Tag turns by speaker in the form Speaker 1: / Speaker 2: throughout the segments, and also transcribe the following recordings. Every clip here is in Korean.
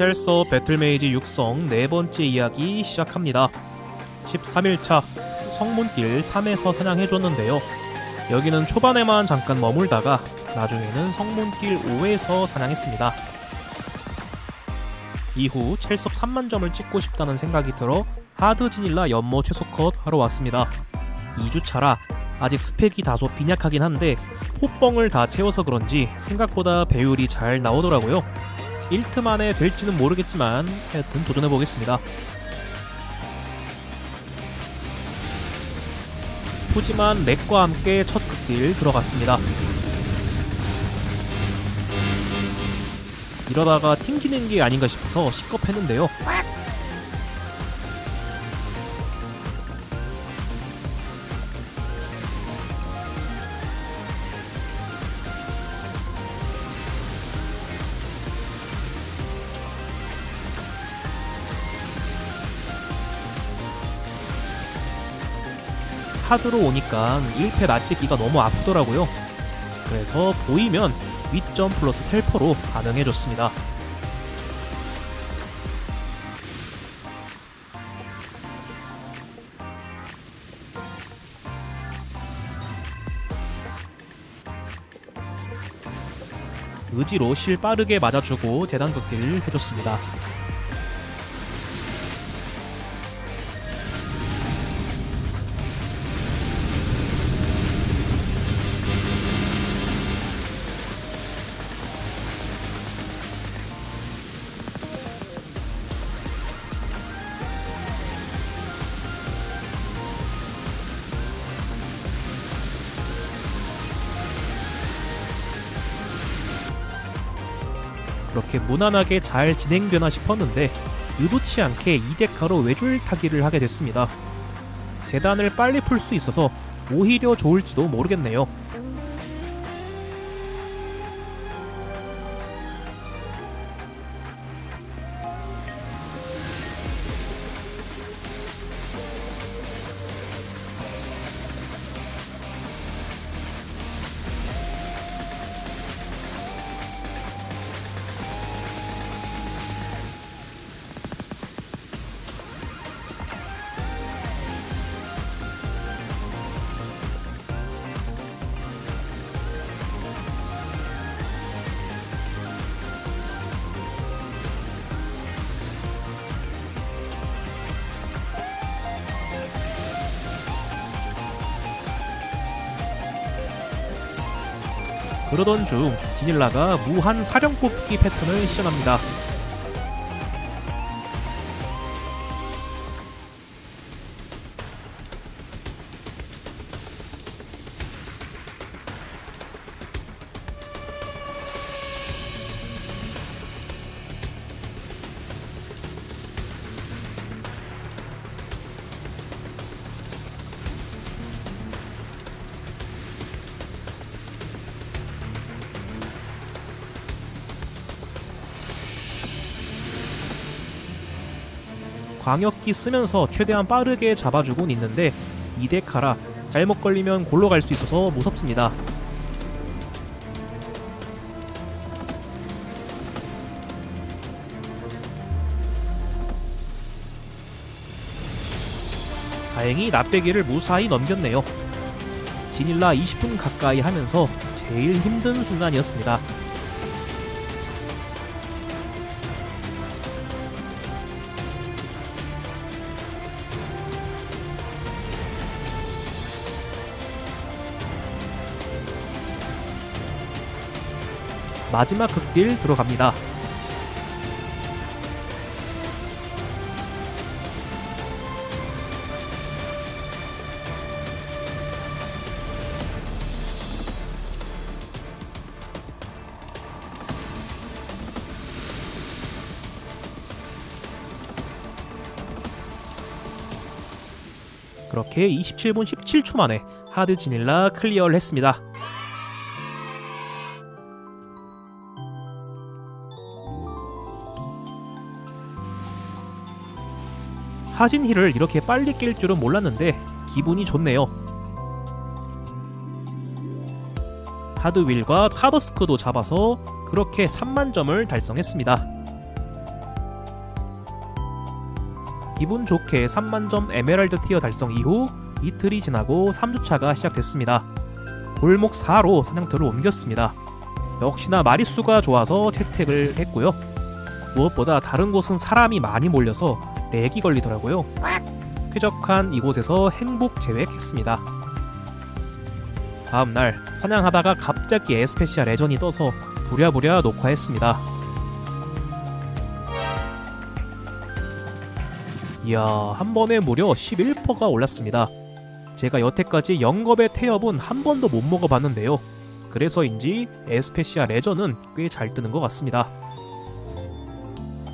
Speaker 1: 쉘서 배틀메이지 육성 네 번째 이야기 시작합니다. 13일차 성문길 3에서 사냥해줬는데요. 여기는 초반에만 잠깐 머물다가 나중에는 성문길 5에서 사냥했습니다. 이후 첼섭 3만 점을 찍고 싶다는 생각이 들어 하드 지닐라 연모 최소 컷 하러 왔습니다. 2주차라 아직 스펙이 다소 빈약하긴 한데 호뻥을 다 채워서 그런지 생각보다 배율이 잘 나오더라고요. 1트 만에 될지는 모르겠지만 하여튼 도전해 보겠습니다. 푸짐한 렉과 함께 첫 극딜 들어갔습니다. 이러다가 튕기는 게 아닌가 싶어서 시겁했는데요. 하드로 오니까 1패 낯찍기가 너무 아프더라고요. 그래서 보이면 윗점 플러스 텔퍼로 반응해줬습니다. 의지로 실 빠르게 맞아주고 재단 극딜 해줬습니다. 그렇게 무난하게 잘 진행되나 싶었는데 의도치 않게 2데카로 외줄 타기를 하게 됐습니다. 재단을 빨리 풀 수 있어서 오히려 좋을지도 모르겠네요. 그러던 중 지닐라가 무한 사령 뽑기 패턴을 시전합니다. 광역기 쓰면서 최대한 빠르게 잡아주곤 있는데 이데카라 잘못 걸리면 골로 갈 수 있어서 무섭습니다. 다행히 납배기를 무사히 넘겼네요. 지닐라 20분 가까이 하면서 제일 힘든 순간이었습니다. 마지막 극딜 들어갑니다. 그렇게 27분 17초 만에 하드 지닐라 클리어를 했습니다. 하진희를 이렇게 빨리 깰 줄은 몰랐는데 기분이 좋네요. 하드윌과 하더스크도 잡아서 그렇게 3만 점을 달성했습니다. 기분 좋게 3만 점 에메랄드 티어 달성 이후 이틀이 지나고 3주차가 시작됐습니다. 골목 4로 사냥터를 옮겼습니다. 역시나 마리수가 좋아서 채택을 했고요. 무엇보다 다른 곳은 사람이 많이 몰려서 렉이 걸리더라고요. 쾌적한 이곳에서 행복 제외했습니다. 다음 날 사냥하다가 갑자기 에스페시아 레전이 떠서 부랴부랴 녹화했습니다. 이야 한 번에 무려 11%가 올랐습니다. 제가 여태까지 영겁의 태엽은 한 번도 못 먹어봤는데요. 그래서인지 에스페시아 레전은 꽤 잘 뜨는 것 같습니다.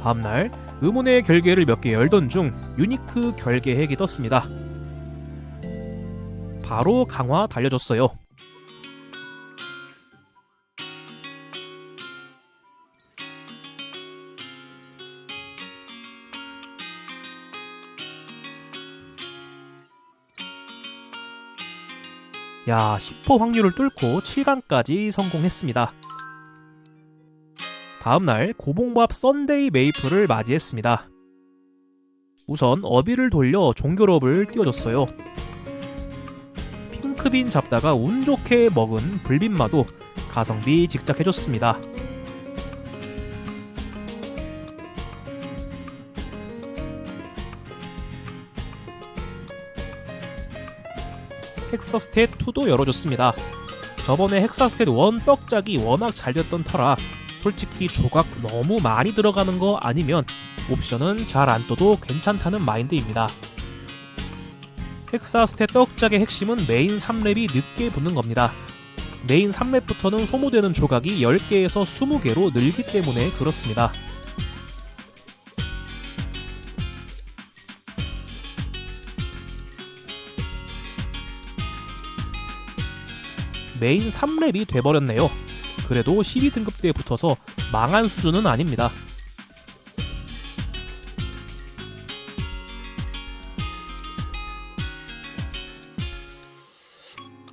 Speaker 1: 다음날 의문의 결계를 몇 개 열던 중 유니크 결계 핵이 떴습니다. 바로 강화 달려줬어요. 야, 10% 확률을 뚫고 7강까지 성공했습니다. 다음날 고봉밥 썬데이 메이플을 맞이했습니다. 우선 어비를 돌려 종교롭을 띄워줬어요. 핑크빈 잡다가 운 좋게 먹은 불빈마도 가성비 직작해줬습니다. 헥서스탯 2도 열어줬습니다. 저번에 헥서스탯 1 떡작이 워낙 잘 됐던 터라 솔직히 조각 너무 많이 들어가는 거 아니면 옵션은 잘 안 떠도 괜찮다는 마인드입니다. 헥사스탯 떡작의 핵심은 메인 3랩이 늦게 붙는 겁니다. 메인 3랩부터는 소모되는 조각이 10개에서 20개로 늘기 때문에 그렇습니다. 메인 3랩이 돼버렸네요. 그래도 12등급대에 붙어서 망한 수준은 아닙니다.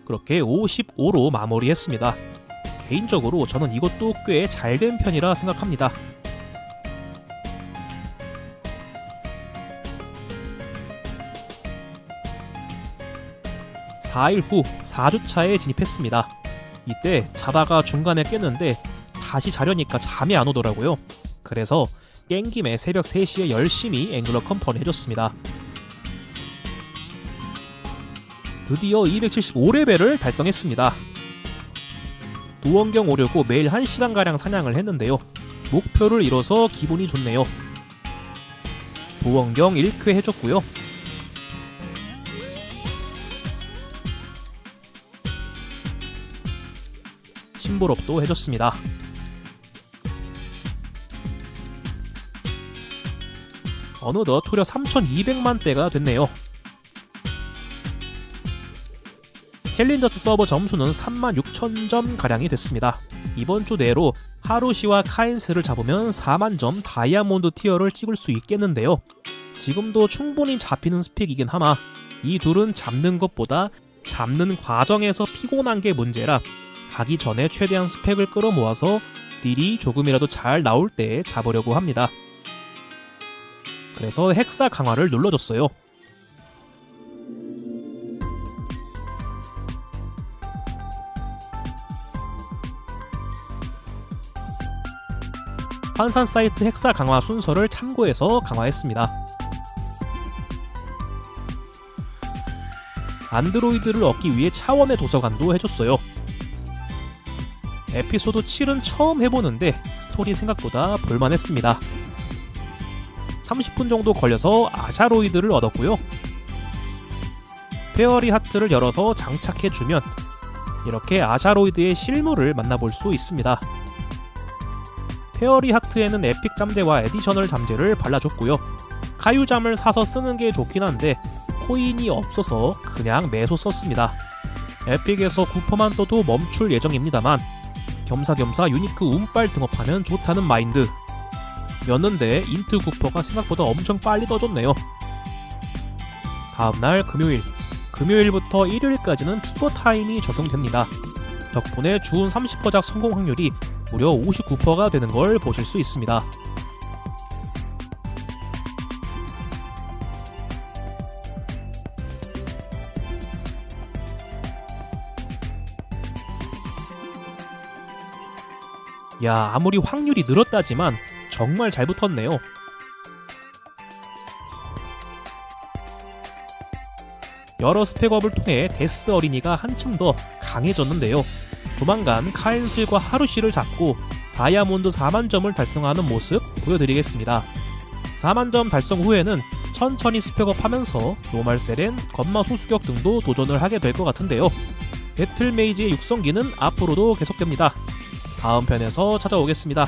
Speaker 1: 그렇게 55로 마무리했습니다. 개인적으로 저는 이것도 꽤 잘 된 편이라 생각합니다. (4일) 후 4주차에 진입했습니다. 이때 자다가 중간에 깼는데 다시 자려니까 잠이 안 오더라고요. 그래서 깬 김에 새벽 3시에 열심히 앵글러 컴퍼니 해줬습니다. 드디어 275레벨을 달성했습니다. 도원경 오려고 매일 1시간가량 사냥을 했는데요. 목표를 이뤄서 기분이 좋네요. 도원경 1쾌 해줬고요. 심보롭도 해줬습니다. 어느덧 투려 3,200만 대가 됐네요. 챌린저스 서버 점수는 36,000점 가량이 됐습니다. 이번 주 내로 하루시와 카인스를 잡으면 4만 점 다이아몬드 티어를 찍을 수 있겠는데요. 지금도 충분히 잡히는 스펙이긴 하마 이 둘은 잡는 것보다 잡는 과정에서 피곤한 게 문제라 가기 전에 최대한 스펙을 끌어모아서 딜이 조금이라도 잘 나올 때 잡으려고 합니다. 그래서 헥사 강화를 눌러줬어요. 환산 사이트 헥사 강화 순서를 참고해서 강화했습니다. 안드로이드를 얻기 위해 차원의 도서관도 해줬어요. 에피소드 7은 처음 해보는데 스토리 생각보다 볼만했습니다. 30분 정도 걸려서 아샤로이드를 얻었고요. 페어리 하트를 열어서 장착해주면 이렇게 아샤로이드의 실물을 만나볼 수 있습니다. 페어리 하트에는 에픽 잠재와 에디셔널 잠재를 발라줬고요. 카유잠을 사서 쓰는 게 좋긴 한데 코인이 없어서 그냥 매소 썼습니다. 에픽에서 구퍼만 떠도 멈출 예정입니다만 겸사겸사 유니크 운빨 등업하면 좋다는 마인드 였는데 인트 구퍼가 생각보다 엄청 빨리 떠줬네요. 다음날 금요일 금요일부터 일요일까지는 피버 타임이 적용됩니다. 덕분에 주운 30%작 성공 확률이 무려 59%가 되는 걸 보실 수 있습니다. 야 아무리 확률이 늘었다지만 정말 잘 붙었네요. 여러 스펙업을 통해 데스 어린이가 한층 더 강해졌는데요. 조만간 카엔슬과 하루시를 잡고 다이아몬드 4만 점을 달성하는 모습 보여드리겠습니다. 4만 점 달성 후에는 천천히 스펙업 하면서 노말 세렌, 건마 소수격 등도 도전을 하게 될 것 같은데요. 배틀 메이지의 육성기는 앞으로도 계속됩니다. 다음 편에서 찾아오겠습니다.